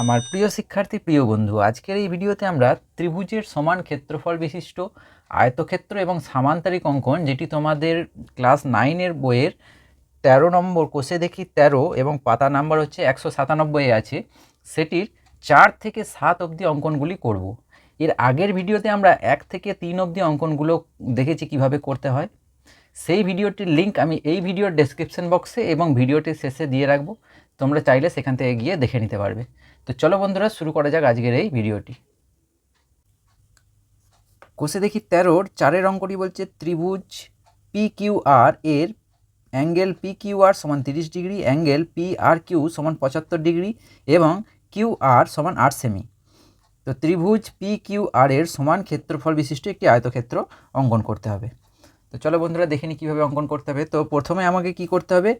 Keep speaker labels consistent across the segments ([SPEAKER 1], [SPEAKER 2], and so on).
[SPEAKER 1] আমার প্রিয় শিক্ষার্থী, প্রিয় বন্ধু, আজকের এই ভিডিওতে আমরা ত্রিভুজের সমান ক্ষেত্রফল বিশিষ্ট আয়তক্ষেত্র এবং সামান্তরিক অঙ্কন, যেটি তোমাদের ক্লাস নাইনের বইয়ের তেরো নম্বর কোষে দেখি তেরো এবং পাতা নাম্বার হচ্ছে একশো সাতানব্বই আছে, সেটির চার থেকে সাত অবধি অঙ্কনগুলি করব। এর আগের ভিডিওতে আমরা এক থেকে তিন অবধি অঙ্কনগুলো দেখেছি কীভাবে করতে হয় সেই ভিডিওটির লিঙ্ক আমি এই ভিডিওর ডেসক্রিপশন বক্সে এবং ভিডিওটির শেষে দিয়ে রাখব, তোমরা চাইলে সেখান থেকে গিয়ে দেখে নিতে পারবে তো চলো বন্ধুরা, শুরু করা যাক আজকের এই ভিডিওটি। কোষে দেখি তেরোর, চারের অঙ্কটি বলছে ত্রিভুজ পি কিউ আর এর অ্যাঙ্গেল পি কিউ আর সমান তিরিশ degree, angle P R Q সমান পঁচাত্তর ডিগ্রি এবং কিউ আর সমান আট সেমি। তো ত্রিভুজ পি কিউ আর এর সমান ক্ষেত্রফল বিশিষ্ট একটি আয়তক্ষেত্র অঙ্কন করতে হবে। তো চলো বন্ধুরা, দেখে নিই কীভাবে অঙ্কন করতে হবে। তো প্রথমে আমাকে কি করতে হবে?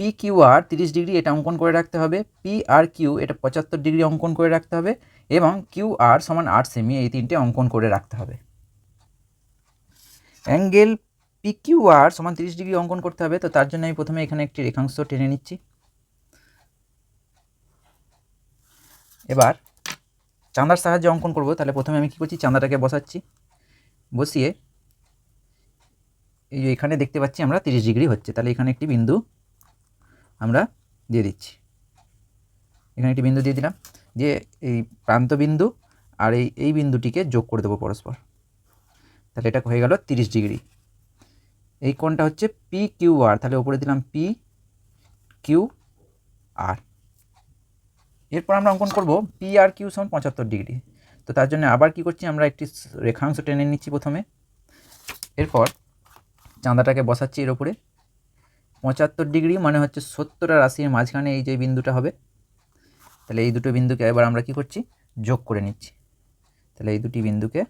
[SPEAKER 1] পি কিউ তিরিশ ডিগ্রি এটা অঙ্কন করে রাখতে হবে পি আর কিউ এটা পঁচাত্তর ডিগ্রি অঙ্কন করে রাখতে হবে এবং কিউ আর সমান আট সেমি এই তিনটে অঙ্কন করে রাখতে হবে। অ্যাঙ্গেল পি কিউ আর সমান তিরিশ ডিগ্রি অঙ্কন করতে হবে, তো তার জন্য আমি প্রথমে এখানে একটি রেখাংশ টেনে নিচ্ছি। এবার চাঁদার সাহায্যে অঙ্কন করব, তাহলে প্রথমে আমি কী করছি, চাঁদাটাকে বসাচ্ছি। বসিয়ে এই যে এখানে দেখতে পাচ্ছি আমরা তিরিশ ডিগ্রি হচ্ছে, তাহলে এখানে একটি বিন্দু আমরা দিয়ে দিচ্ছি। এখানে একটি বিন্দু দিয়ে দিলাম দিয়ে এই প্রান্ত বিন্দু আর এই এই বিন্দুটিকে যোগ করে দেবো পরস্পর। তাহলে এটা হয়ে গেল তিরিশ ডিগ্রি। এই কোণটা হচ্ছে পি কিউ আর তাহলে ওপরে দিলাম পি কিউ আর এরপর আমরা অঙ্কন করব পি আর কিউ সমান পঁচাত্তর ডিগ্রি। তো তার জন্য আবার কি করছি, আমরা একটি রেখাংশ টেনে নিচ্ছি প্রথমে। এরপর চাঁদাটাকে বসাচ্ছি এর ওপরে পঁচাত্তর ডিগ্রি মানে হচ্ছে সত্তর আর আশির মাঝখানে এই যে বিন্দুটা হবে, তাহলে এই দুটো বিন্দুকে এবার আমরা কি করছি? যোগ করে নিচ্ছি। তাহলে এই দুটি বিন্দুকে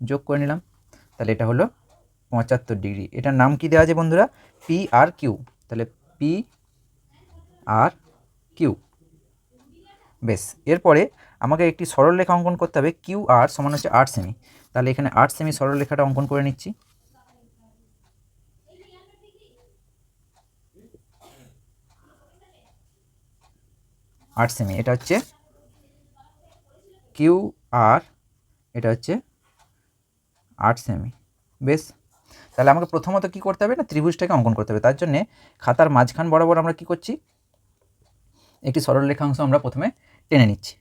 [SPEAKER 1] যোগ করে নিলাম। তাহলে এটা হলো পঁচাত্তর ডিগ্রি। এটার নাম কি দেওয়া আছে বন্ধুরা? P R Q. তাহলে পি আর কিউ। বেশ, এরপরে আমাকে একটি সরলরেখা অঙ্কন করতে হবে, কিউ আর সমান হচ্ছে আট সেমি। তাহলে এখানে আট সেমি সরলরেখাটা অঙ্কন করে নিচ্ছি। আট সেমি এটা হচ্ছে কিউ আর, এটা হচ্ছে আট সেমি বেশ। তাহলে আমাকে প্রথমত কি করতে হবে? না ত্রিভুজটাকে অঙ্কন করতে হবে। তার জন্যে খাতার মাঝখান বরাবর আমরা কি করছি? একটি সরলরেখাংশ আমরা প্রথমে টেনে নিচ্ছি।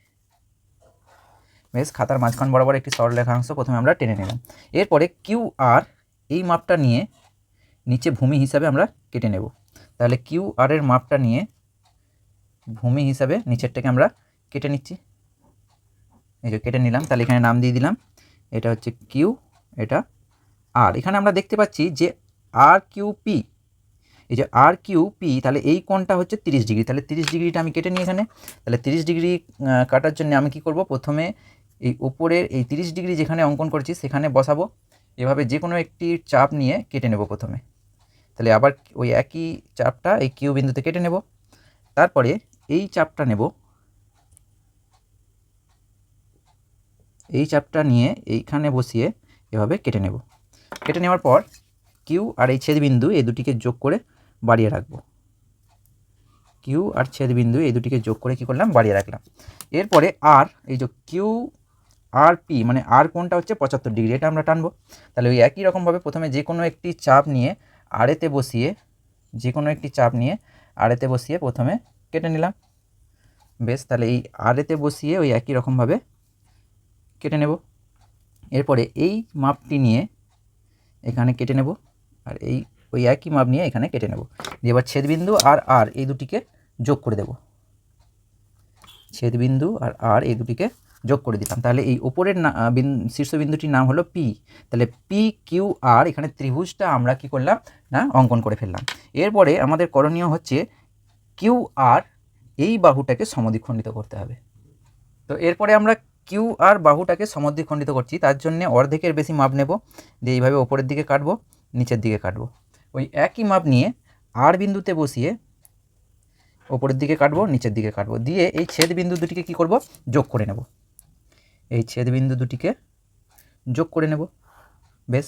[SPEAKER 1] বেশ, খাতার মাঝখান বরাবর একটি সরলরেখাংশ প্রথমে আমরা টেনে নিলাম। এরপরে কিউ আর এই মাপটা নিয়ে নিচে ভূমি হিসাবে আমরা কেটে নেব। তাহলে কিউ আর এর মাপটা নিয়ে ভূমি হিসাবে নিচেরটাকে আমরা কেটে নিচ্ছি। এই যে কেটে নিলাম, তাহলে এখানে নাম দিয়ে দিলাম। এটা হচ্ছে কিউ এটা আর এখানে আমরা দেখতে পাচ্ছি যে আর কিউ পি এই যে আর কিউ পি তাহলে এই কোণটা হচ্ছে তিরিশ ডিগ্রি। তাহলে তিরিশ ডিগ্রিটা আমি কেটে নিই এখানে। তাহলে তিরিশ ডিগ্রি কাটার জন্য আমি কি করব? প্রথমে এই উপরের এই তিরিশ ডিগ্রি যেখানে অঙ্কন করছি, সেখানে বসাবো। এভাবে যে কোনো একটি চাপ নিয়ে কেটে নেব প্রথমে। তাহলে আবার ওই একই চাপটা এই কিউ বিন্দুতে কেটে নেব। তারপরে এই চাপটা নেব। এই চাপটা নিয়ে এইখানে বসিয়ে এভাবে কেটে নেব। কেটে নেওয়ার পর কিউ আর এই ছেদবিন্দু এই দুটিকে যোগ করে বাড়িয়ে রাখব। কিউ আর ছেদবিন্দু এই দুটিকে যোগ করে কি করলাম? বাড়িয়ে রাখলাম। এরপরে আর এই যে কিউ আর পি মানে আর কোনটা হচ্ছে? পঁচাত্তর ডিগ্রি, এটা আমরা টানবো। তাহলে ওই একই রকমভাবে প্রথমে যে কোনো একটি চাপ নিয়ে আড়েতে বসিয়ে, যে কোনো একটি চাপ নিয়ে আড়েতে বসিয়ে প্রথমে কেটে নিলাম। বেশ, তাহলে এই আরেতে বসিয়ে ওই একই রকমভাবে কেটে নেব। এরপরে এই মাপটি নিয়ে এখানে কেটে নেব আর এই ওই একই মাপ নিয়ে এখানে কেটে নেব। দিয়ে এবার ছেদবিন্দু আর আর এই দুটিকে যোগ করে দেব। ছেদবিন্দু আর আর এই দুটিকে যোগ করে দিলাম। তাহলে এই ওপরের না শীর্ষবিন্দুটির নাম হলো পি তাহলে পি কিউ আর এখানে ত্রিভুজটা আমরা কি করলাম না, অঙ্কন করে ফেললাম। এরপরে আমাদের করণীয় হচ্ছে কিউ আর এই বাহুটাকে সমদ্বিখণ্ডিত করতে হবে। তো এরপরে আমরা কিউ আর বাহুটাকে সমদ্বিখণ্ডিত করছি, তার জন্য অর্ধেকের বেশি মাপ নেব, দিয়ে এইভাবে ওপরের দিকে কাটবো, নিচের দিকে কাটবো। ওই একই মাপ নিয়ে আর বিন্দুতে বসিয়ে ওপরের দিকে কাটবো, নিচের দিকে কাটবো, দিয়ে এই ছেদ বিন্দু দুটিকে কী করব? যোগ করে নেব। এই ছেদ বিন্দু দুটিকে যোগ করে নেব। বেশ,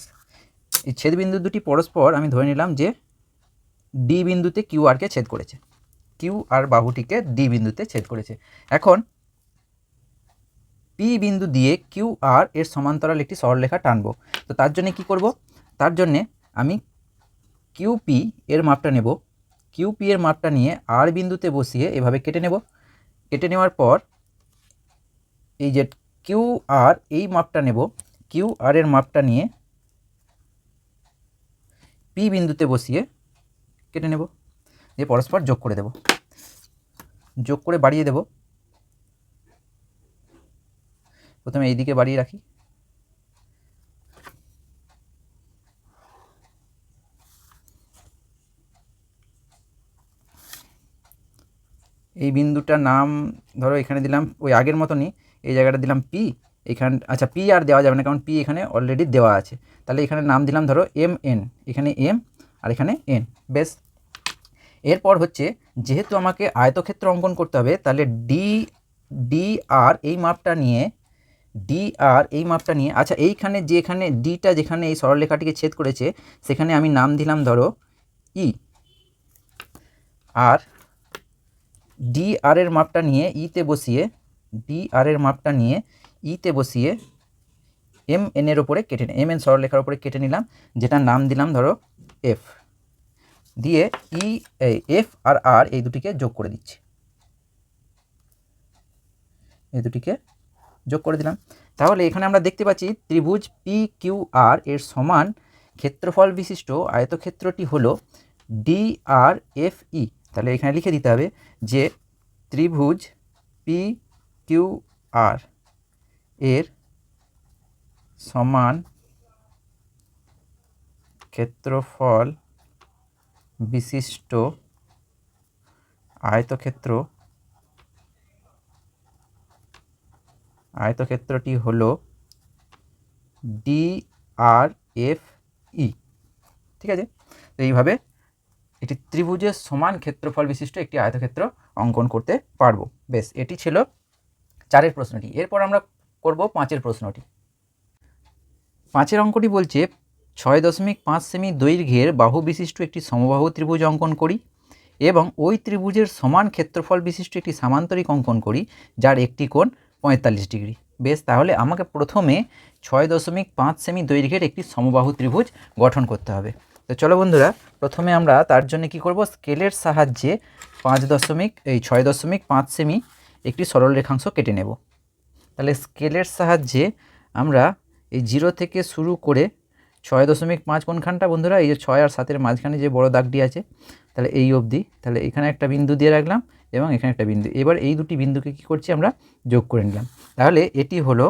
[SPEAKER 1] এই ছেদ বিন্দু দুটি পরস্পর আমি ধরে নিলাম যে ডি বিন্দুতে কিউ আরকে ছেদ করেছে। কিউ আর বাহুটিকে ডি বিন্দুতে ছেদ করেছে। এখন পি বিন্দু দিয়ে কিউ আর এর সমান্তরাল একটি সরলরেখা টানব। তো তার জন্য কি করব? তার জন্যে আমি কিউ পি এর মাপটা নেব। কিউ পি এর মাপটা নিয়ে আর বিন্দুতে বসিয়ে এভাবে কেটে নেব। কেটে নেওয়ার পর এই যে কিউ আর এই মাপটা নেব। কিউ আর এর মাপটা নিয়ে পি বিন্দুতে বসিয়ে কেটে নেব। দিয়ে পরস্পর যোগ করে দেব। যোগ করে বাড়িয়ে দেব। প্রথমে এই দিকে বাড়িয়ে রাখি। এই বিন্দুটার নাম ধরো এখানে দিলাম, ওই আগের মতনই এই জায়গাটা দিলাম পি এখান আচ্ছা পি আর দেওয়া যাবে না, কারণ পি এখানে অলরেডি দেওয়া আছে। তাহলে এখানে নাম দিলাম ধরো এম এন এখানে এম আর এখানে এন বেশ। এরপর হচ্ছে, যেহেতু আমাকে আয়তক্ষেত্র অঙ্কন করতে হবে, তাহলে ডি ডি আর এই মাপটা নিয়ে ডি আর এই মাপটা নিয়ে আচ্ছা এইখানে যেখানে ডিটা যেখানে এই সরলরেখাটিকে ছেদ করেছে, সেখানে আমি নাম দিলাম ধরো ই আর ডি আর এর মাপটা নিয়ে ইতে বসিয়ে ডি আর এর মাপটা নিয়ে ইতে বসিয়ে এম এন এর ওপরে কেটে এম এন সরলরেখার ওপরে কেটে নিলাম, যেটার নাম দিলাম ধরো এফ দিয়ে ই এফ আর আর এই দুটিকে যোগ করে দিচ্ছি। এই দুটিকে যোগ করে দিলাম। তাহলে এখানে আমরা দেখতে পাচ্ছি ত্রিভুজ পি কিউ আর এর সমান ক্ষেত্রফল বিশিষ্ট আয়তক্ষেত্রটি হলো ডি আর এফ ই তাহলে এখানে লিখে দিতে হবে যে ত্রিভুজ পি কিউ আর এর সমান ক্ষেত্রফল বিশিষ্ট আয়তক্ষেত্র, আয়তক্ষেত্রটি হলো ডি আর এফ ই ঠিক আছে? তো এইভাবে এটি ত্রিভুজের সমান ক্ষেত্রফল বিশিষ্ট একটি আয়তক্ষেত্র অঙ্কন করতে পারব। বেশ, এটি ছিল চারের প্রশ্নটি। এরপর আমরা করব পাঁচের প্রশ্নটি। পাঁচের অঙ্কটি বলছে ছয় দশমিক পাঁচ সেমি দৈর্ঘ্যের বাহু বিশিষ্ট একটি সমবাহু ত্রিভুজ অঙ্কন করি এবং ওই ত্রিভুজের সমান ক্ষেত্রফল বিশিষ্ট একটি সামান্তরিক অঙ্কন করি, যার একটি কোণ পঁয়তাল্লিশ ডিগ্রি। বেশ, তাহলে আমাকে প্রথমে ছয় দশমিক পাঁচ সেমি দৈর্ঘ্যের একটি সমবাহু ত্রিভুজ গঠন করতে হবে। তো চলো বন্ধুরা, প্রথমে আমরা তার জন্য কি করব? স্কেলের সাহায্যে পাঁচ দশমিক, এই ছয় দশমিক পাঁচ সেমি একটি সরল রেখাংশ কেটে নেব। তাহলে স্কেলের সাহায্যে আমরা এই জিরো থেকে শুরু করে ছয় দশমিক পাঁচ কোনখানটা বন্ধুরা? এই যে ছয় আর সাতের মাঝখানে যে বড় দাগটি আছে, তাহলে এই অবধি। তাহলে এখানে একটা বিন্দু দিয়ে রাখলাম এবং এখানে একটা বিন্দু। এবার এই দুটি বিন্দুকে কি করছি আমরা? যোগ করে নিলাম। তাহলে এটি হলো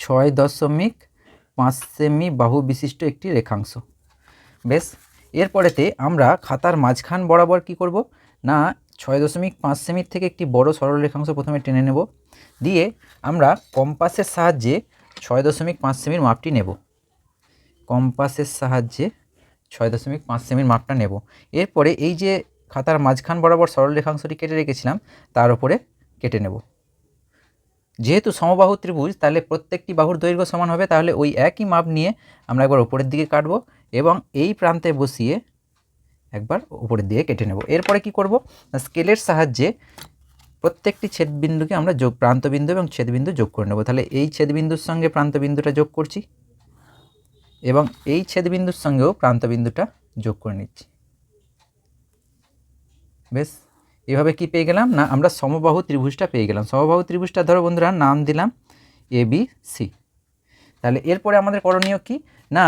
[SPEAKER 1] ছয় দশমিক পাঁচ সেমি বাহু বিশিষ্ট একটি রেখাংশ। বেশ? এরপরেতে আমরা খাতার মাঝখান বরাবর কি করব? না, ছয় দশমিক পাঁচ সেমির থেকে একটি বড় সরল রেখাংশ প্রথমে টেনে নেব। দিয়ে আমরা কম্পাসের সাহায্যে ছয় দশমিক পাঁচ সেমির মাপটি নেব। কম্পাসের সাহায্যে ছয় দশমিক পাঁচ সেমির মাপটা নেব। এরপরে এই যে খাতার মাঝখান বরাবর সরল রেখাংশটি কেটে রেখেছিলাম, তার উপরে কেটে নেব। যেহেতু সমবাহু ত্রিভুজ, তাহলে প্রত্যেকটি বাহুর দৈর্ঘ্য সমান হবে, তাহলে ওই একই মাপ নিয়ে আমরা একবার উপরের দিকে কাটবো এবং এই প্রান্তে বসিয়ে একবার উপরের দিকে কেটে নেব। এরপরে কি করব? স্কেলের সাহায্যে প্রত্যেকটি ছেদবিন্দুকে আমরা যোগ প্রান্তবিন্দু এবং ছেদবিন্দু যোগ করে নেব। তাহলে এই ছেদবিন্দুর সঙ্গে প্রান্তবিন্দুটা যোগ করছি। এবং এই ছেদবিন্দুর সঙ্গেও প্রান্তবিন্দুটা যোগ করে নিচ্ছি। বেশ, এভাবে কি পেয়ে গেলাম? না, আমরা সমবাহু ত্রিভুজটা পেয়ে গেলাম। সমবাহু ত্রিভুজটা ধরো বন্ধুরা, নাম দিলাম এ বি সি তাহলে এরপরে আমাদের করণীয় কি? না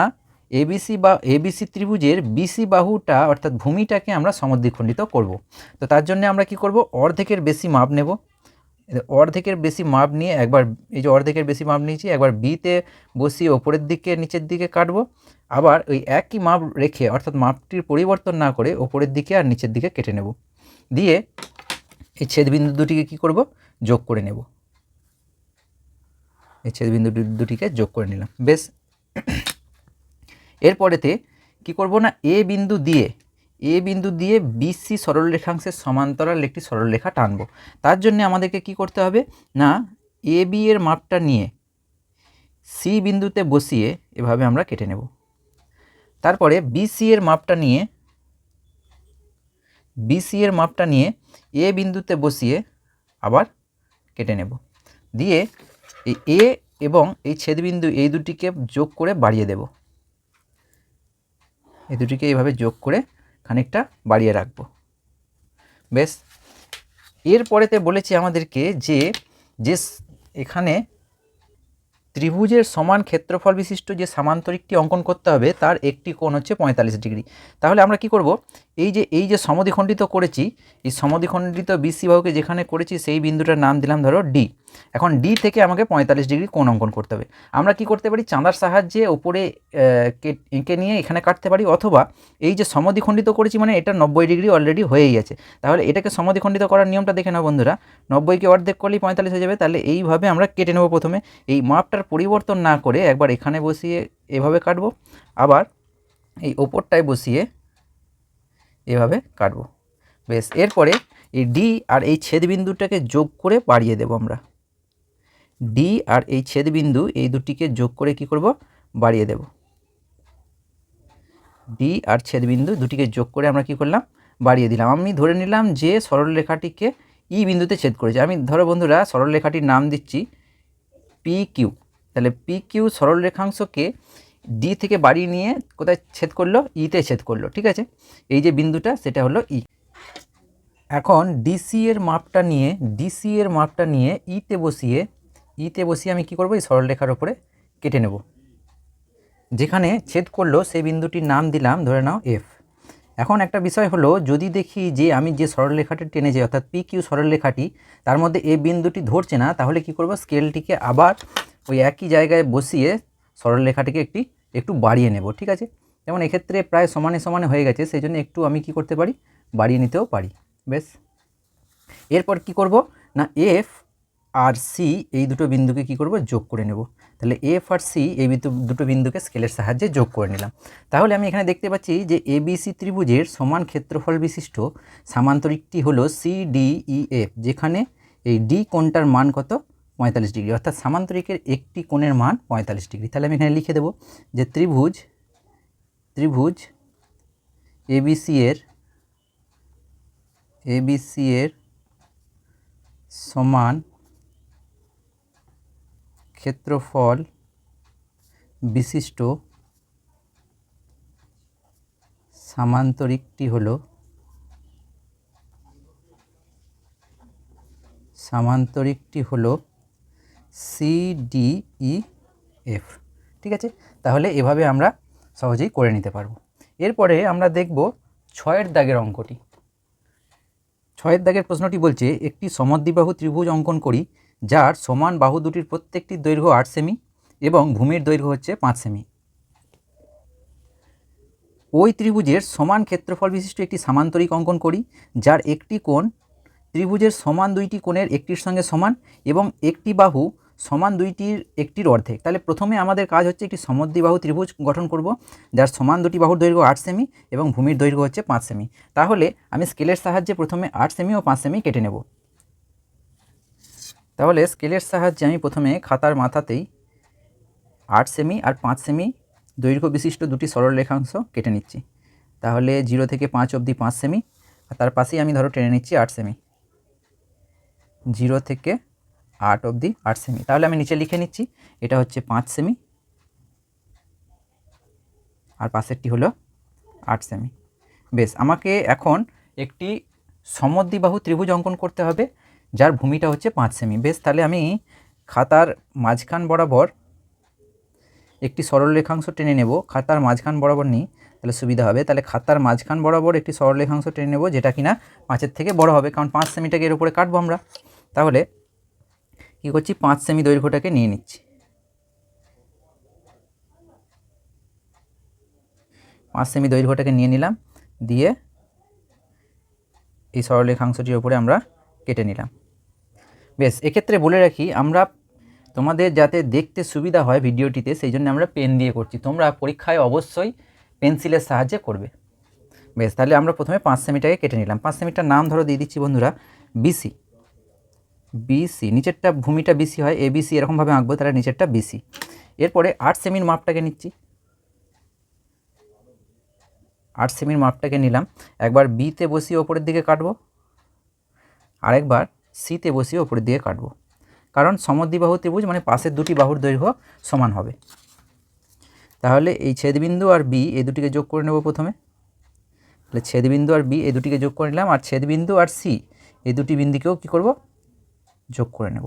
[SPEAKER 1] এবিসি বা এবিসি ত্রিভুজের বিসি বাহুটা, অর্থাৎ ভূমিটাকে আমরা সমদ্বিখণ্ডিত করব। তো তার জন্য আমরা কি করব? অর্ধেকের বেশি মাপ নেব। অর্ধেকের বেশি মাপ নিয়ে একবার, এই যে অর্ধেকের বেশি মাপ নিয়েছি, একবার বিতে বসিয়ে ওপরের দিকে, নিচের দিকে কাটবো। আবার ওই একই মাপ রেখে, অর্থাৎ মাপটির পরিবর্তন না করে ওপরের দিকে আর নিচের দিকে কেটে নেব। দিয়ে এই ছেদবিন্দু দুটিকে কি করব? যোগ করে নেব। এই ছেদবিন্দু দুটিকে যোগ করে নিলাম। বেশ। এরপরেতে কি করব না? এ বিন্দু দিয়ে এ বিন্দু দিয়ে বিসি সরলরেখাংশের সমান্তরাল একটি সরলরেখা টানব। তার জন্য আমাদেরকে কি করতে হবে? না, এ, বি এর মাপটা নিয়ে সি বিন্দুতে বসিয়ে এভাবে আমরা কেটে নেব। তারপরে বিসি এর মাপটা নিয়ে বিসি এর মাপটা নিয়ে এ বিন্দুতে বসিয়ে আবার কেটে নেব। দিয়ে এই এ এবং এই ছেদবিন্দু এই দুটিকে যোগ করে বাড়িয়ে দেব। এই দুটিকে এইভাবে যোগ করে খানিকটা বাড়িয়ে রাখব। বেশ। এরপরেতে বলেছি আমাদেরকে যে যে এখানে ত্রিভুজের সমান ক্ষেত্রফল বিশিষ্ট যে সামান্তরিকটি অঙ্কন করতে হবে, তার একটি কোণ হচ্ছে পঁয়তাল্লিশ ডিগ্রি। তাহলে আমরা কি করব? এই যে এই যে সমদ্বিখণ্ডিত করেছি, এই সমদ্বিখণ্ডিত বিসি বাহুকে যেখানে করেছি, সেই বিন্দুটার নাম দিলাম ধরো ডি এখন ডি থেকে আমাকে পঁয়তাল্লিশ ডিগ্রি কোণ অঙ্কন করতে হবে। আমরা কি করতে পারি? চাঁদার সাহায্যে ওপরে এঁকে নিয়ে এখানে কাটতে পারি, অথবা এই যে সমদ্বিখণ্ডিত করেছি মানে এটা নব্বই ডিগ্রি অলরেডি হয়েই গেছে তাহলে এটাকে সমদ্বিখণ্ডিত করার নিয়মটা দেখে নাও বন্ধুরা। নব্বইকে অর্ধেক করলেই পঁয়তাল্লিশ হয়ে যাবে। তাহলে এইভাবে আমরা কেটে নেব প্রথমে। এই মাপটার পরিবর্তন না করে একবার এখানে বসিয়ে এভাবে কাটবো। আবার এই ওপরটায় বসিয়ে এভাবে কাটবো। বেশ, এরপরে এই ডি আর এই ছেদবিন্দুটাকে যোগ করে বাড়িয়ে দেব আমরা। ডি আর এই ছেদবিন্দু এই দুটিকে যোগ করে কি করব? বাড়িয়ে দেব। ডি আর ছেদবিন্দু দুটিকে যোগ করে আমরা কি করলাম? বাড়িয়ে দিলাম। আমি ধরে নিলাম যে সরলরেখাটিকে ই বিন্দুতে ছেদ করেছে। আমি ধরো বন্ধুরা, সরলরেখাটির নাম দিচ্ছি পি কিউ তাহলে পি কিউ সরলরেখাংশকে ডি থেকে বাড়িয়ে নিয়ে কোথায় ছেদ করল? ইতে ছেদ করল, ঠিক আছে? এই যে বিন্দুটা, সেটা হলো ই এখন ডিসি এর মাপটা নিয়ে ডিসি এর মাপটা নিয়ে ইতে বসিয়ে ইতে বসিয়ে আমি কি করব? এই সরলরেখার ওপরে কেটে নেব। যেখানে ছেদ করল, সেই বিন্দুটির নাম দিলাম, ধরে নাও এফ এখন একটা বিষয় হলো, যদি দেখি যে আমি যে সরলরেখাটি যাই, অর্থাৎ পি কিউ সরলরেখাটি, তার মধ্যে এ বিন্দুটি ধরছে না, তাহলে কি করব? স্কেলটিকে আবার ওই একই জায়গায় বসিয়ে সরলরেখাটিকে একটি একটু বাড়িয়ে নেব, ঠিক আছে? যেমন এক্ষেত্রে প্রায় সমানে সমানে হয়ে গেছে সেই জন্য একটু আমি কি করতে পারি? বাড়িয়ে নিতেও পারি বেশ এরপর কি করব? না এফ আর সি এই দুটো বিন্দুকে কি করব? যোগ করে নেব। তাহলে এফ আর সি এই দুটো বিন্দুকে স্কেলের সাহায্যে যোগ করে নিলাম। তাহলে আমি এখানে দেখতে পাচ্ছি যে এবিসি ত্রিভুজের সমান ক্ষেত্রফল বিশিষ্ট সামান্তরিকটি হলো সি ডি ই এফ যেখানে এই ডি কোণটার মান কত? পঁয়তাল্লিশ ডিগ্রি, অর্থাৎ সামান্তরিকের একটি কোণের মান পঁয়তাল্লিশ ডিগ্রি। তাহলে আমি এখানে লিখে দেব যে ত্রিভুজ ত্রিভুজ এবিসি এর এবিসি এর সমান ক্ষেত্রফল বিশিষ্ট সামান্তরিকটি হলো সামান্তরিকটি হলো সিডিইএফ ঠিক আছে? তাহলে এভাবে আমরা সহজেই করে নিতে পারব। এরপরে আমরা দেখব ছয়ের দাগের অঙ্কটি। ছয়ের দাগের প্রশ্নটি বলছে, একটি সমদ্বিবাহু ত্রিভুজ অঙ্কন করি, যার সমান বাহু দুটির প্রত্যেকটির দৈর্ঘ্য আট সেমি এবং ভূমির দৈর্ঘ্য হচ্ছে পাঁচ সেমি। ওই ত্রিভুজের সমান ক্ষেত্রফল বিশিষ্ট একটি সামান্তরিক অঙ্কন করি, যার একটি কোণ ত্রিভুজের সমান দুইটি কোণের একটির সঙ্গে সমান এবং একটি বাহু সমান দুইটির একটির অর্ধেক। তাহলে প্রথমে আমাদের কাজ হচ্ছে একটি সমদ্বিবাহু ত্রিভুজ গঠন করব, যার সমান দুটি বাহুর দৈর্ঘ্য আট সেমি এবং ভূমির দৈর্ঘ্য হচ্ছে পাঁচ সেমি। তাহলে আমি স্কেলের সাহায্যে প্রথমে আট সেমি ও পাঁচ সেমি কেটে নেব। তাহলে স্কেলের সাহায্যে আমি প্রথমে খাতার মাথাতেই আট সেমি আর পাঁচ সেমি দৈর্ঘ্য বিশিষ্ট দুটি সরল রেখাংশ কেটে নিচ্ছি। তাহলে জিরো থেকে পাঁচ অবধি পাঁচ সেমি, আর তার পাশেই আমি ধরো টেনে নিচ্ছি আট সেমি। জিরো থেকে আট অবধি আট সেমি তাহলে আমি নিচে লিখে নিচ্ছি, এটা হচ্ছে পাঁচ সেমি আর পাশেরটি হলো আট সেমি বেশ, আমাকে এখন একটি সমদ্বিবাহু ত্রিভুজ অঙ্কন করতে হবে, যার ভূমিটা হচ্ছে পাঁচ সেমি বেশ, তাহলে আমি খাতার মাঝখান বরাবর একটি সরল রেখাংশ টেনে নেব, খাতার মাঝখান বরাবর নিই, তাহলে সুবিধা হবে। তাহলে খাতার মাঝখান বরাবর একটি সরল রেখাংশ টেনে নেব, যেটা কিনা পাঁচের থেকে বড় হবে, কারণ পাঁচ সেমিটাকে এর উপরে কাটবো আমরা। তাহলে কী করছি? পাঁচ সেমি দৈর্ঘ্যটাকে নিয়ে নিচ্ছি। পাঁচ সেমি দৈর্ঘ্যটাকে নিয়ে নিলাম, দিয়ে এই সরলরেখাংশটির উপরে আমরা কেটে নিলাম। বেশ, এক্ষেত্রে বলে রাখি, আমরা তোমাদের যাতে দেখতে সুবিধা হয় ভিডিওটিতে, সেই জন্য আমরা পেন দিয়ে করছি। তোমরা পরীক্ষায় অবশ্যই পেন্সিলের সাহায্যে করবে। বেশ, তাহলে আমরা প্রথমে পাঁচ সেমিটাকে কেটে নিলাম। পাঁচ সেমিটার নাম ধরো দিয়ে দিচ্ছি বন্ধুরা বিসি বিসি নিচেরটা ভূমিটা বিসি হয় এ বিসি এরকমভাবে আঁকবো, তাহলে নিচেরটা বিসি এরপরে আট সেমির মাপটাকে নিচ্ছি। আট সেমির মাপটাকে নিলাম। একবার বিতে বসিয়ে ওপরের দিকে কাটবো, আরেকবার সিতে বসিয়ে ওপরের দিকে কাটবো। কারণ সমদ্বিবাহু ত্রিভুজ মানে পাশের দুটি বাহুর দৈর্ঘ্য সমান হবে। তাহলে এই ছেদবিন্দু আর বি এই দুটিকে যোগ করে নেব প্রথমে। তাহলে ছেদবিন্দু আর বি এই দুটিকে যোগ করে নিলাম। আর ছেদবিন্দু আর সি এই দুটি বিন্দুকেও কী করব? যোগ করে নেব।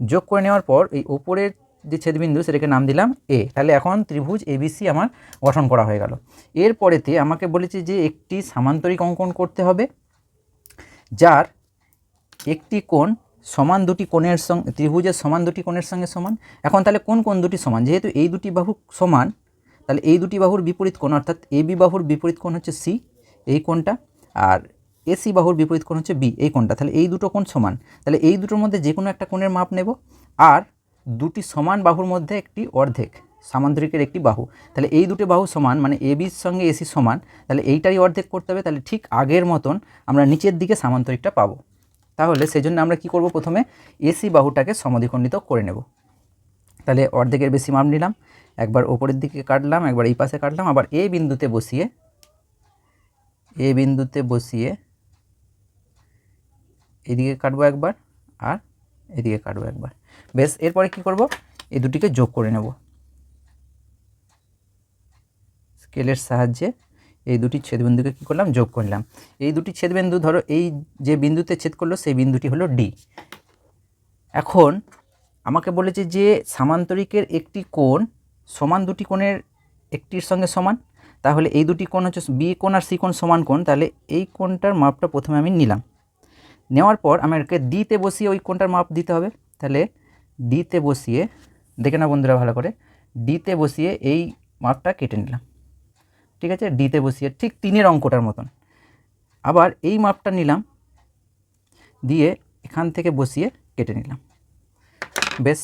[SPEAKER 1] যোগ করে নেওয়ার পর এই ওপরের যে ছেদবিন্দু, সেটাকে নাম দিলাম এ তাহলে এখন ত্রিভুজ এবিসি আমার গঠন করা হয়ে গেল। এরপরেতে আমাকে বলেছে যে একটি সামান্তরিক অঙ্কন করতে হবে, যার একটি কোণ সমান দুটি কোণের সঙ্গে ত্রিভুজের সমান দুটি কোণের সঙ্গে সমান। এখন তাহলে কোন কোন দুটি সমান? যেহেতু এই দুটি বাহু সমান, তাহলে এই দুটি বাহুর বিপরীত কোণ, অর্থাৎ এ বি বাহুর বিপরীত কোণ হচ্ছে সি এই কোণটা। আর এসি বাহুর বিপরীত কোণ হচ্ছে বি, এই কোণটা। তাহলে এই দুটো কোণ সমান। তাহলে এই দুটোর মধ্যে যে কোনো একটা কোণের মাপ নেব। আর দুটি সমান বাহুর মধ্যে একটি অর্ধেক, সামান্তরিকের একটি বাহু। তাহলে এই দুটো বাহু সমান মানে এ বির সঙ্গে এসি সমান, তাহলে এইটাই অর্ধেক করতে হবে। তাহলে ঠিক আগের মতন আমরা নিচের দিকে সামান্তরিকটা পাবো। তাহলে সেজন্য আমরা কি করব প্রথমে? এসি বাহুটাকে সমদ্বিখণ্ডিত করে নেব। তাহলে অর্ধেকের বেশি মাপ নিলাম। একবার ওপরের দিকে কাটলাম, একবার এই পাশে কাটলাম। আবার এ বিন্দুতে বসিয়ে, এ বিন্দুতে বসিয়ে এদিকে কাটবো একবার আর এদিকে কাটবো একবার। বেশ, এরপরে কি করব? এই দুটিকে যোগ করে নেব। স্কেলের সাহায্যে এই দুটি ছেদবিন্দুকে কী করলাম? যোগ করলাম। এই দুটি ছেদবিন্দু, ধরো, এই যে বিন্দুতে ছেদ করল, সেই বিন্দুটি হলো ডি এখন আমাকে বলেছে যে সামান্তরিকের একটি কোণ সমান দুটি কোণের একটির সঙ্গে সমান। তাহলে এই দুটি কোণ হচ্ছে বি কোণ আর সি কোণ সমান কোণ। তাহলে এই কোণটার মাপটা প্রথমে আমি নিলাম। নেওয়ার পর আমাকে ডিতে বসিয়ে ওই কোনটার মাপ দিতে হবে? তাহলে ডিতে বসিয়ে, দেখে না বন্ধুরা ভালো করে ডিতে বসিয়ে এই মাপটা কেটে নিলাম। ঠিক আছে? ডিতে বসিয়ে ঠিক তিনের অঙ্কটার মতন। আবার এই মাপটা নিলাম, দিয়ে এখান থেকে বসিয়ে কেটে নিলাম। বেশ।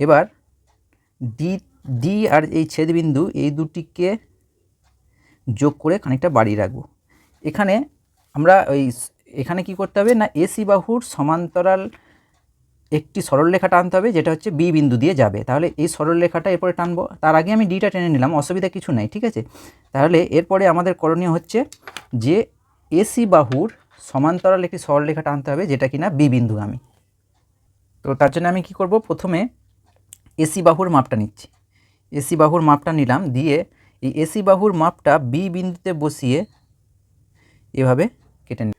[SPEAKER 1] এবার ডি ডি আর এই ছেদবিন্দু এই দুটিকে যোগ করে খানিকটা বাড়িয়ে রাখব। এখানে আমরা ওই এখানে কি করতে হবে? না এসি বাহুর সমান্তরাল একটি সরলরেখা টানতে হবে, যেটা হচ্ছে বি বিন্দু দিয়ে যাবে। তাহলে এই সরলরেখাটা এরপরে টানবো। তার আগে আমি ডিটা টেনে নিলাম, অসুবিধা কিছু নাই, ঠিক আছে? তাহলে এরপরে আমাদের করণীয় হচ্ছে যে এসি বাহুর সমান্তরাল একটি সরলরেখা টানতে হবে, যেটা কিনা বি বিন্দু আমি। তো তার জন্য আমি কি করব? প্রথমে এসি বাহুর মাপটা নিচ্ছি। এসি বাহুর মাপটা নিলাম, দিয়ে এই এসি বাহুর মাপটা বি বিন্দুতে বসিয়ে এভাবে কেটে নিই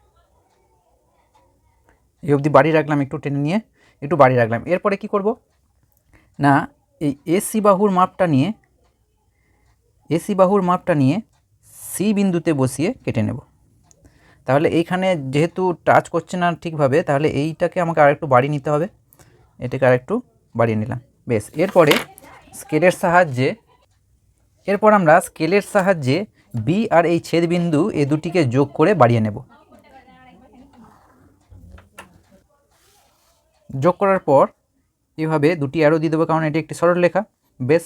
[SPEAKER 1] এই অবধি বাড়ি রাখলাম, একটু টেনে নিয়ে, একটু বাড়ি রাখলাম। এরপরে কি করব? না, এই এসি বাহুর মাপটা নিয়ে, এসি বাহুর মাপটা নিয়ে সি বিন্দুতে বসিয়ে কেটে নেব। তাহলে এইখানে যেহেতু টাচ করছে না ঠিকভাবে, তাহলে এইটাকে আমাকে আরেকটু বাড়িয়ে নিতে হবে। এটাকে আরেকটু বাড়িয়ে নিলাম। বেশ, এরপরে স্কেলের সাহায্যে, এরপর আমরা স্কেলের সাহায্যে বি আর এই ছেদবিন্দু এ দুটিকে যোগ করে বাড়িয়ে নেব। যোগ করার পর এভাবে দুটি অ্যারো দিয়ে দেবো কারণ এটি একটি সরলরেখা বেশ।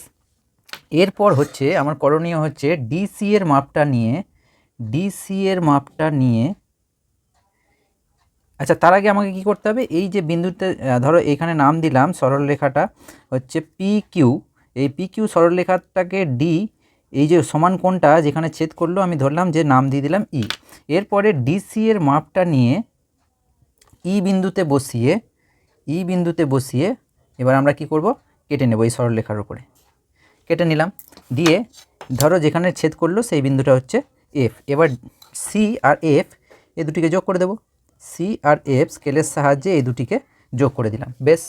[SPEAKER 1] এরপর হচ্ছে আমার করণীয় হচ্ছে ডিসি এর মাপটা নিয়ে ডিসি এর মাপটা নিয়ে আচ্ছা তার আগে আমাকে কি করতে হবে? এই যে বিন্দুতে ধরো এখানে নাম দিলাম সরলরেখাটা হচ্ছে পি কিউ এই পি কিউ সরলরেখাটাকে ডি এই যে সমান কোণটা যেখানে ছেদ করল, আমি ধরলাম যে নাম দিয়ে দিলাম ই এরপরে ডিসি এর মাপটা নিয়ে ই বিন্দুতে বসিয়ে ই বিন্দুতে বসিয়ে এবার আমরা কি করব? কেটে নেব এই সরলরেখার উপরে। কেটে নিলাম। দিয়ে ধরো যেখানে ছেদ করল, সেই বিন্দুটা হচ্ছে এফ এবার সি আর এফ এ দুটিকে যোগ করে দেব। সি আর এফ স্কেলের সাহায্যে এই দুটিকে যোগ করে দিলাম। বেশ।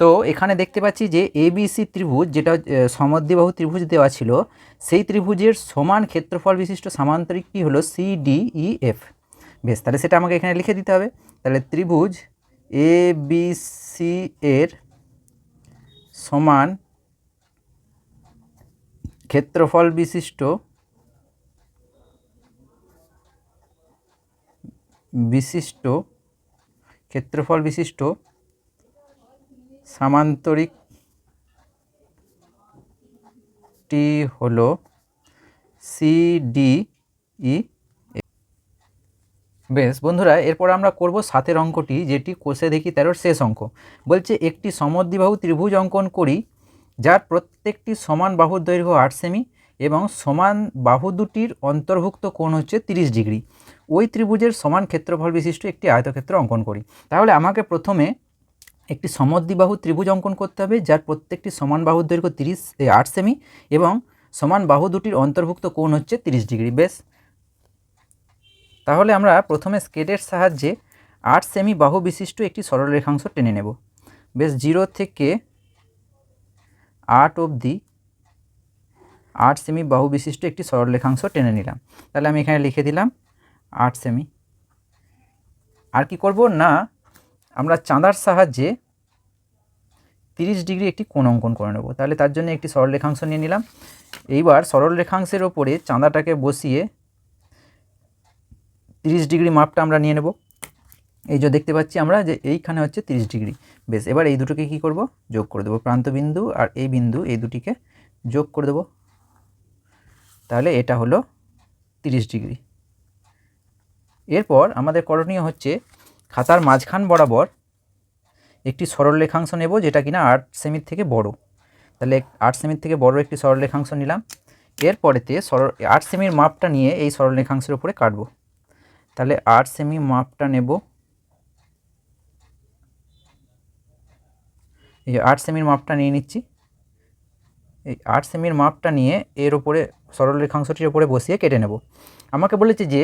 [SPEAKER 1] তো এখানে দেখতে পাচ্ছি যে এবিসি ত্রিভুজ যেটা সমদ্বিবাহু ত্রিভুজ দেওয়া ছিল, সেই ত্রিভুজের সমান ক্ষেত্রফল বিশিষ্ট সামান্তরিকটি হলো? সি ডি ই এফ বেশ, তাহলে সেটা আমাকে এখানে লিখে দিতে হবে। তাহলে ত্রিভুজ এ বি সি এর সমান ক্ষেত্রফল বিশিষ্ট বিশিষ্ট ক্ষেত্রফল বিশিষ্ট সামান্তরিকটি হলো সিডিই বেশ, বন্ধুরা, এরপর আমরা করব সাতের অঙ্কটি, যেটি কোষে দেখি তেরোর শেষ অঙ্ক। বলছে, একটি সমদ্বিবাহু ত্রিভুজ অঙ্কন করি, যার প্রত্যেকটি সমান বাহুর দৈর্ঘ্য আট সেমি এবং সমান বাহু দুটির অন্তর্ভুক্ত কোণ হচ্ছে তিরিশ ডিগ্রি। ওই ত্রিভুজের সমান ক্ষেত্রফল বিশিষ্ট একটি আয়তক্ষেত্র অঙ্কন করি। তাহলে আমাকে প্রথমে একটি সমদ্বিবাহু ত্রিভুজ অঙ্কন করতে হবে, যার প্রত্যেকটি সমান বাহুর দৈর্ঘ্য তিরিশ আট সেমি, এবং সমান বাহু দুটির অন্তর্ভুক্ত কোণ হচ্ছে তিরিশ ডিগ্রি। বেশ। তাহলে আমরা প্রথমে স্কেলের সাহায্যে আট সেমি বাহু বিশিষ্ট একটি সরল রেখাংশ টেনে নেব। বেশ, জিরো থেকে আট অবধি আট সেমি বাহু বিশিষ্ট একটি সরল রেখাংশ টেনে নিলাম। তাহলে আমি এখানে লিখে দিলাম আট সেমি। আর কি করব? না আমরা চাঁদার সাহায্যে তিরিশ ডিগ্রি একটি কোণ অঙ্কন করে নেব। তাহলে তার জন্য একটি সরল রেখাংশ নিয়ে নিলাম। এইবার সরল রেখাংশের ওপরে চাঁদাটাকে বসিয়ে তিরিশ ডিগ্রি মাপটা আমরা নিয়ে নেব। এই যে দেখতে পাচ্ছি আমরা যে এইখানে হচ্ছে তিরিশ ডিগ্রি। বেশ, এবার এই দুটোকে কি করব? যোগ করে দেবো। প্রান্তবিন্দু আর এই বিন্দু, এই দুটিকে যোগ করে দেবো। তাহলে এটা হলো তিরিশ ডিগ্রি। এরপর আমাদের করণীয় হচ্ছে খাতার মাঝখান বরাবর একটি সরল রেখাংশ নেব যেটা কিনা আট সেমির থেকে বড়। তাহলে আট সেমির থেকে বড় একটি সরল রেখাংশ নিলাম। এরপরেতে সরল আট সেমির মাপটা নিয়ে এই সরল রেখাংশের উপরে কাটবো। তাহলে আট সেমি মাপটা নেব। এই আট সেমির মাপটা নিয়ে নিচ্ছি। এই আট সেমির মাপটা নিয়ে এর উপরে সরল রেখাংশটির উপরে বসিয়ে কেটে নেব। আমাকে বলেছে যে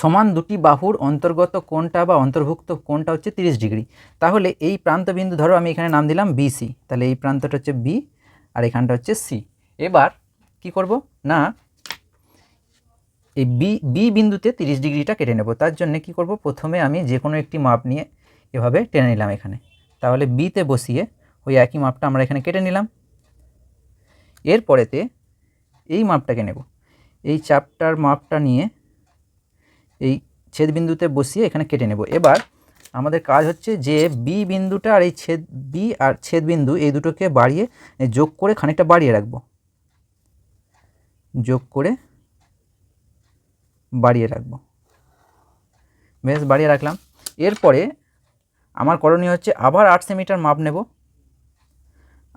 [SPEAKER 1] সমান দুটি বাহুর অন্তর্গত কোণটা বা অন্তর্ভুক্ত কোণটা হচ্ছে তিরিশ ডিগ্রি। তাহলে এই প্রান্তবিন্দু ধরো আমি এখানে নাম দিলাম বিসি তাহলে এই প্রান্তটা হচ্ছে বি আর এখানটা হচ্ছে সি এবার কি করব? না, এই বি বি বিন্দুতে তিরিশ ডিগ্রিটা কেটে নেব। তার জন্য কি করব? প্রথমে আমি যে কোনো একটি মাপ নিয়ে এভাবে টেনে নিলাম এখানে। তাহলে বিতে বসিয়ে ওই একই মাপটা আমরা এখানে কেটে নিলাম। এরপরেতে এই মাপটাকে নেব। এই চাপটার মাপটা নিয়ে এই ছেদ বিন্দুতে বসিয়ে এখানে কেটে নেব। এবার আমাদের কাজ হচ্ছে যে বি বিন্দুটা আর এই ছেদ বি আর ছেদ বিন্দু এই দুটোকে বাড়িয়ে যোগ করে খানিকটা বাড়িয়ে রাখব। যোগ করে বাড়িয়ে রাখব। বেশ, বাড়িয়ে রাখলাম। এরপরে আমার করণীয় হচ্ছে আবার আট সেমিটার মাপ নেব।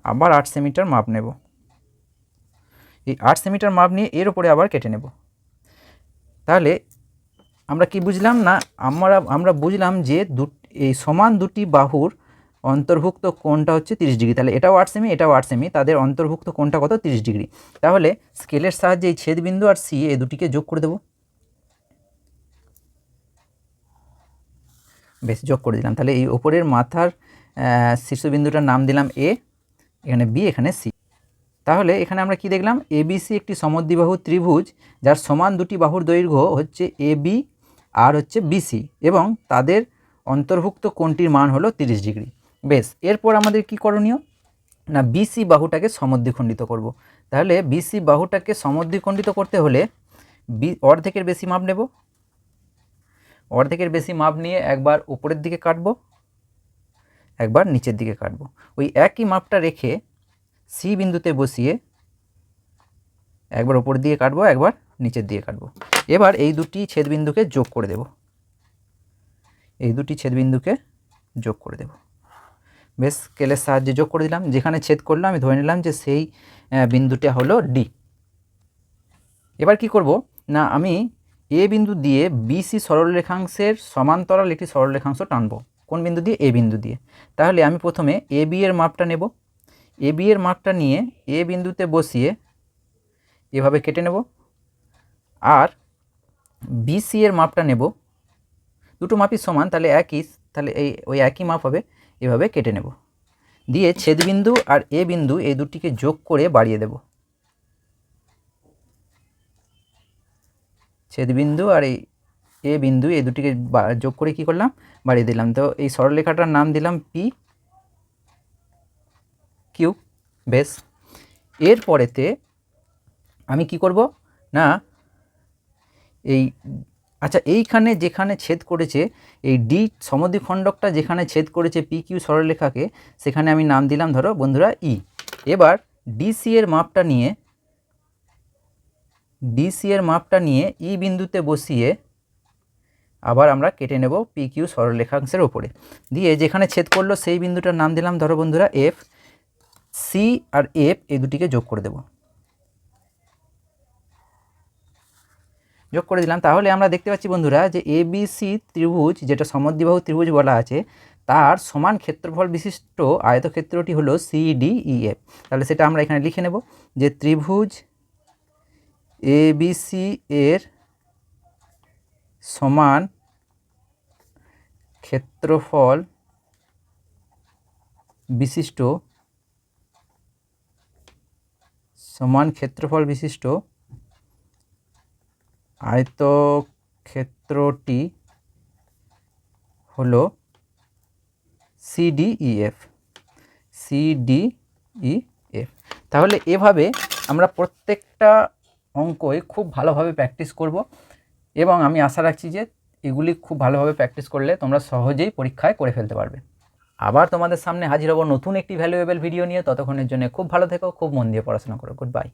[SPEAKER 1] আবার আট সেমিটার মাপ নেব। এই আট সেমিটার মাপ নিয়ে এর উপরে আবার কেটে নেব। তাহলে আমরা কি বুঝলাম না? আমরা আমরা বুঝলাম যে দু, এই সমান দুটি বাহুর অন্তর্ভুক্ত কোণটা হচ্ছে তিরিশ ডিগ্রি। তাহলে এটাও আট সেমি এটাও আট সেমি তাদের অন্তর্ভুক্ত কোণটা কত? তিরিশ ডিগ্রি। তাহলে স্কেলের সাহায্যে এই ছেদবিন্দু আর সি এই দুটিকে যোগ করে দেবো। বেশ, যোগ করে দিলাম। তাহলে এই ওপরের মাথার শীর্ষবিন্দুটার নাম দিলাম এ এখানে বি এখানে সি তাহলে এখানে আমরা কি দেখলাম? এবিসি একটি সমদ্বিবাহু ত্রিভুজ, যার সমান দুটি বাহুর দৈর্ঘ্য হচ্ছে এ বি আর হচ্ছে বিসি এবং তাদের অন্তর্ভুক্ত কোণটির মান হলো তিরিশ ডিগ্রি। বেশ, এরপর আমাদের কি করণীয়? না বিসি বাহুটাকে সমদ্বিখণ্ডিত করব। তাহলে বিসি বাহুটাকে সমদ্বিখণ্ডিত করতে হলে বি অর্ধেকের বেশি মাপ নেব। অর্ধেকের বেশি মাপ নিয়ে একবার উপরের দিকে কাটবো, একবার নিচের দিকে কাটবো। ওই একই মাপটা রেখে সি বিন্দুতে বসিয়ে একবার উপর দিয়ে কাটবো, একবার নিচের দিকে কাটবো। এবার এই দুটি ছেদবিন্দুকে যোগ করে দেব। এই দুটি ছেদবিন্দুকে যোগ করে দেব। বেশ, স্কেলের সাহায্যে যোগ করে দিলাম। যেখানে ছেদ করল আমি ধরে নিলাম যে সেই বিন্দুটা হলো ডি এবার কি করব? না, আমি এ বিন্দু দিয়ে বিসি সরলরেখাংশের সমান্তরাল একটি সরলরেখাংশ টানবো। কোন বিন্দু দিয়ে? এ বিন্দু দিয়ে। তাহলে আমি প্রথমে এ বি এর মাপটা নেব। এ বি এর মাপটা নিয়ে এ বিন্দুতে বসিয়ে এভাবে কেটে নেব। আর বিসি এর মাপটা নেব। দুটো মাপই সমান, তাহলে একই, তাহলে এই, ওই একই মাপ হবে, এভাবে কেটে নেব। দিয়ে ছেদবিন্দু আর এ বিন্দু এই দুটিকে যোগ করে বাড়িয়ে দেব। ছেদবিন্দু আর এই এ বিন্দু এই দুটিকে যোগ করে কি করলাম? বাড়িয়ে দিলাম। তো এই সরলরেখাটার নাম দিলাম পি কিউ বেশ। এরপরেতে আমি কি করব? না এই আচ্ছা এইখানে যেখানে ছেদ করেছে, এই ডি সমদ্বিখণ্ডকটা যেখানে ছেদ করেছে পি কিউ সরলরেখাকে, সেখানে আমি নাম দিলাম, ধরো, বন্ধুরা, ই। এবার ডিসি এর মাপটা নিয়ে, ডিসি এর মাপটা নিয়ে ই বিন্দুতে বসিয়ে আবার আমরা কেটে নেব পি কিউ সরলরেখাংশের ওপরে। দিয়ে যেখানে ছেদ করল, সেই বিন্দুটার নাম দিলাম, ধরো, বন্ধুরা, এফ, সি আর এফ, এই দুটিকে যোগ করে দেব। যোগ করে দিলাম। তাহলে আমরা দেখতে পাচ্ছি বন্ধুরা যে এবিসি ত্রিভুজ, যেটা সমদ্বিবাহু ত্রিভুজ বলা আছে, তার সমান ক্ষেত্রফল বিশিষ্ট আয়তক্ষেত্রটি হলো সিডিইএফ তাহলে সেটা আমরা এখানে লিখে নেব যে ত্রিভুজ এবিসি এর সমান ক্ষেত্রফল বিশিষ্ট, সমান ক্ষেত্রফল বিশিষ্ট আয়তক্ষেত্রটি হলো সিডিইএফ সিডিইএফ তাহলে এভাবে আমরা প্রত্যেকটা অঙ্কই খুব ভালোভাবে প্র্যাকটিস করব এবং আমি আশা রাখছি যে এগুলি খুব ভালোভাবে প্র্যাকটিস করলে তোমরা সহজেই পরীক্ষায় করে ফেলতে পারবে। আবার তোমাদের সামনে হাজির হব নতুন একটি ভ্যালুয়েবল ভিডিও নিয়ে। ততক্ষণের জন্য খুব ভালো থেকো, খুব মন দিয়ে পড়াশোনা করো। Good bye